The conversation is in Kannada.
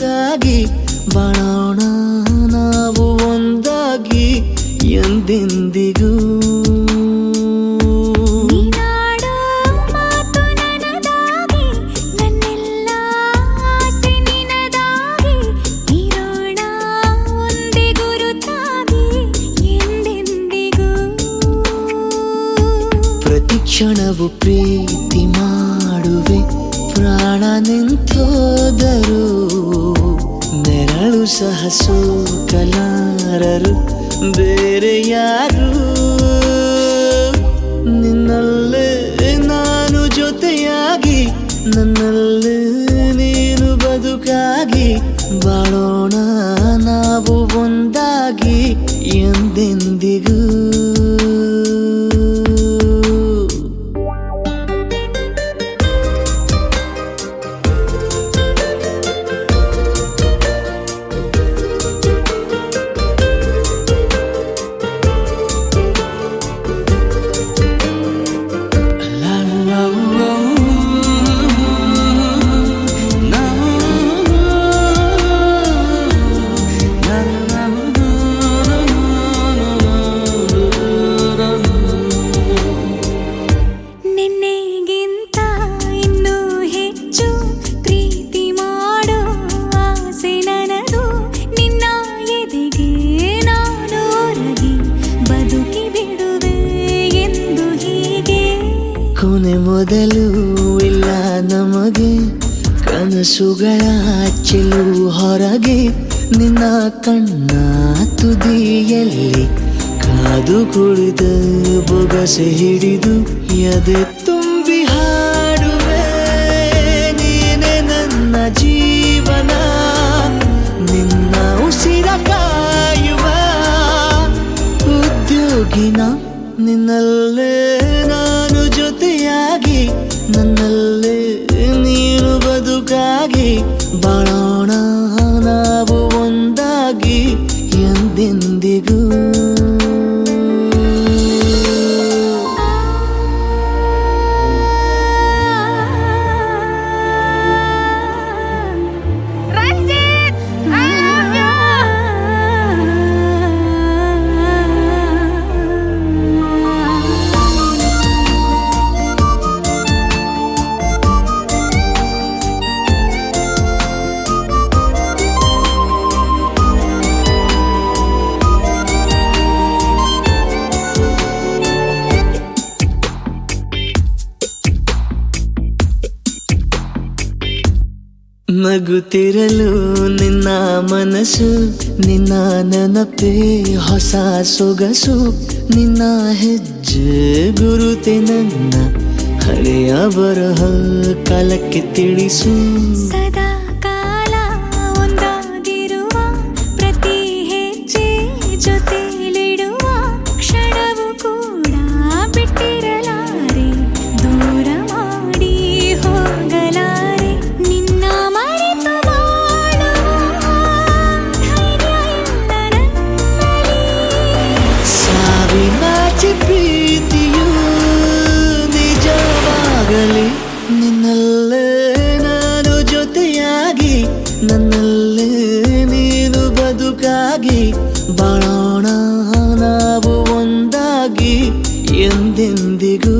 ಒಂದಾಗಿ ಬಾಳೋಣ ನಾವು ಒಂದಾಗಿ ಎಂದೆಂದಿಗೂ. ಪ್ರತಿ ಕ್ಷಣವು ಪ್ರೀತಿ ಮಾಡುವೆ ಪ್ರಾಣ ನಿಂತೋದರು. ಸಹ ಸೋಕಲಾರರು ಬೇರೆ ಯಾರು? ನಿನ್ನಲ್ಲೇ ನಾನು ಜೊತೆಯಾಗಿ ನನ್ನಲ್ಲೇ ನೀನು ಬದುಕಾಗಿ ಬಾಳೋಣ ಕೊನೆ ಮೊದಲು ಇಲ್ಲ ನಮಗೆ. ಕನಸುಗಳ ಚೆಲು ಹೊರಗೆ ನಿನ್ನ ಕಣ್ಣ ತುದಿಯಲ್ಲಿ ಕಾದು ಕುಳಿತ ಬೊಗಸೆ ಹಿಡಿದು ಎದೆ ತುಂಬಿ ಹಾಡುವೆ. ನೀನೆ ನನ್ನ ಜೀವನ. ನಿನ್ನ ಉಸಿರ ಕಾಯುವ. ಉದ್ಯೋಗಿನ ನಿನ್ನಲ್ಲೇ ನಾನು ಜೊತೆಯಾಗಿ ನನ್ನಲ್ಲೇ ನೀನು ಬದುಕಾಗಿ ನಗುತ್ತಿರಲು ನಿನ್ನ ಮನಸ್ಸು, ನಿನ್ನ ನೆನಪೇ ಹೊಸ ಸೊಗಸು, ನಿನ್ನ ಹೆಜ್ಜೆ ಗುರುತೆ ನನ್ನ ಹಳೆಯ ಬರಹ ಕಾಲಕ್ಕೆ ತಿಳಿಸು. ಒಂದಾಗಿ ಬಾಳೋಣ ನಾವು ಒಂದಾಗಿ ಎಂದೆಂದಿಗೂ